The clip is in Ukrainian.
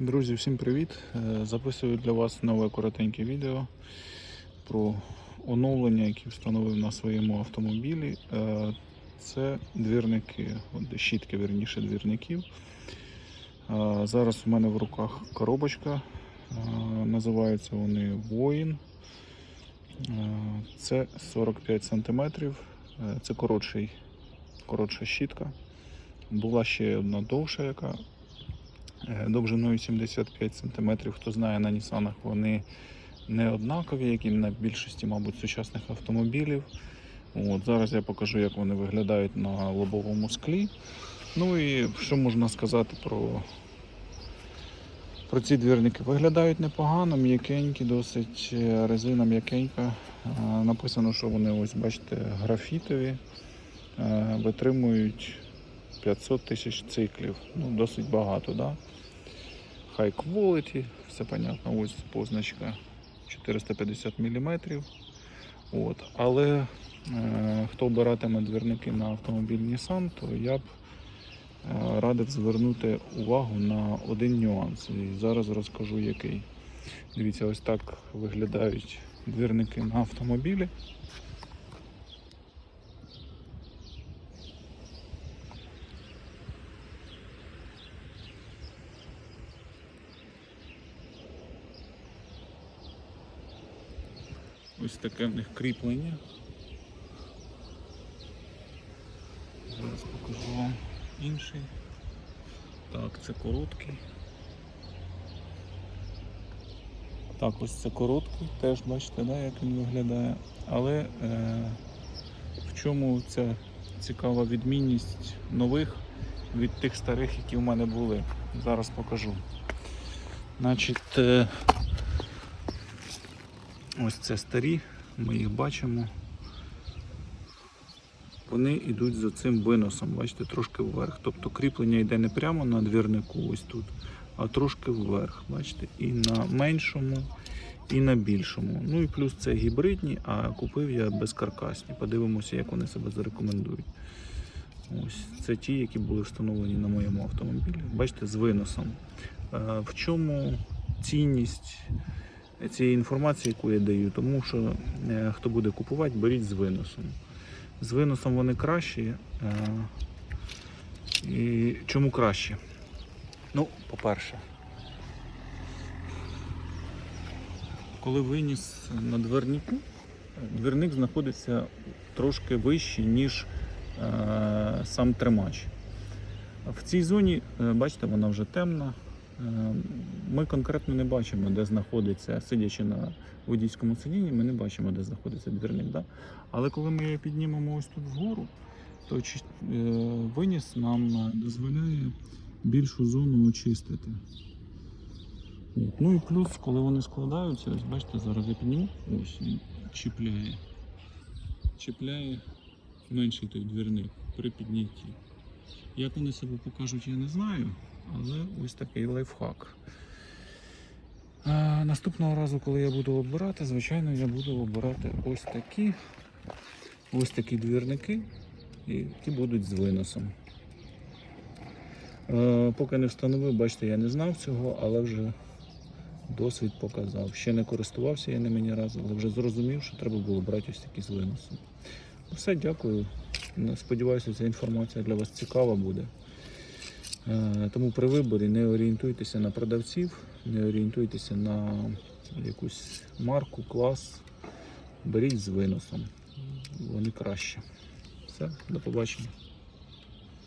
Друзі, всім привіт! Е, Записую для вас нове коротеньке відео про оновлення, які встановив на своєму автомобілі. Е, Це двірники, щітки, верніше, двірників. Е, Зараз у мене в руках коробочка. Називаються вони Воїн. Це 45 см. Це коротший, коротша щітка. Була ще одна довша, яка довжиною 75 см. Хто знає, на Нісанах вони не однакові, як і на більшості, мабуть, сучасних автомобілів. От, зараз я покажу, як вони виглядають на лобовому склі. Ну і що можна сказати про, про ці двірники? Виглядають непогано, м'якенькі, досить е, резина м'якенька. Е, Написано, що вони, ось бачите, графітові, е, витримують 500 тисяч циклів. Ну, досить багато, да? High quality, все понятно, ось позначка 450 мм. От. Але е, хто обиратиме двірники на автомобіль Nissan, то я б е, радив звернути увагу на один нюанс. І зараз розкажу який. Дивіться, ось так виглядають двірники на автомобілі. Ось таке в них кріплення. Зараз покажу вам інший. Так, це короткий. Так, ось це короткий, теж бачите, да, як він виглядає. Але е, в чому ця цікава відмінність нових від тих старих, які в мене були. Зараз покажу. Значить, е, Ось це старі, ми їх бачимо. Вони йдуть за цим виносом, бачите, трошки вверх. Тобто кріплення йде не прямо на двірнику, ось тут, а трошки вверх. Бачите, і на меншому, і на більшому. Ну і плюс це гібридні, а купив я безкаркасні. Подивимося, як вони себе зарекомендують. Ось це ті, які були встановлені на моєму автомобілі. Бачите, з виносом. Е, В чому цінність цієї інформації, яку я даю, тому що е, хто буде купувати, беріть з виносом. З виносом вони кращі. Е, і чому краще? Ну, по-перше, коли виніс на двернику, двірник знаходиться трошки вище, ніж е, сам тримач. В цій зоні, бачите, вона вже темна. Ми конкретно не бачимо, де знаходиться, сидячи на водійському сидінні, ми не бачимо, де знаходиться двірник. Да? Але коли ми його піднімемо ось тут вгору, то е, виніс нам дозволяє більшу зону очистити. Ну і плюс, коли вони складаються, ось бачите, зараз я підніму, ось він чіпляє. Чіпляє менший той двірник при піднятті. Як вони себе покажуть, я не знаю, але ось такий лайфхак. Наступного разу, коли я буду обирати, звичайно, я буду обирати ось такі, ось такі двірники, які будуть з виносом. Е, поки не встановив, бачите, я не знав цього, але вже досвід показав. Ще не користувався я ними ні разу, але вже зрозумів, що треба було брати ось такі з виносом. Ну, Все, дякую. Сподіваюся, ця інформація для вас цікава буде. Е, Тому при виборі не орієнтуйтеся на продавців, не орієнтуйтеся на якусь марку, клас. Беріть з виносом. Вони краще. Все, до побачення.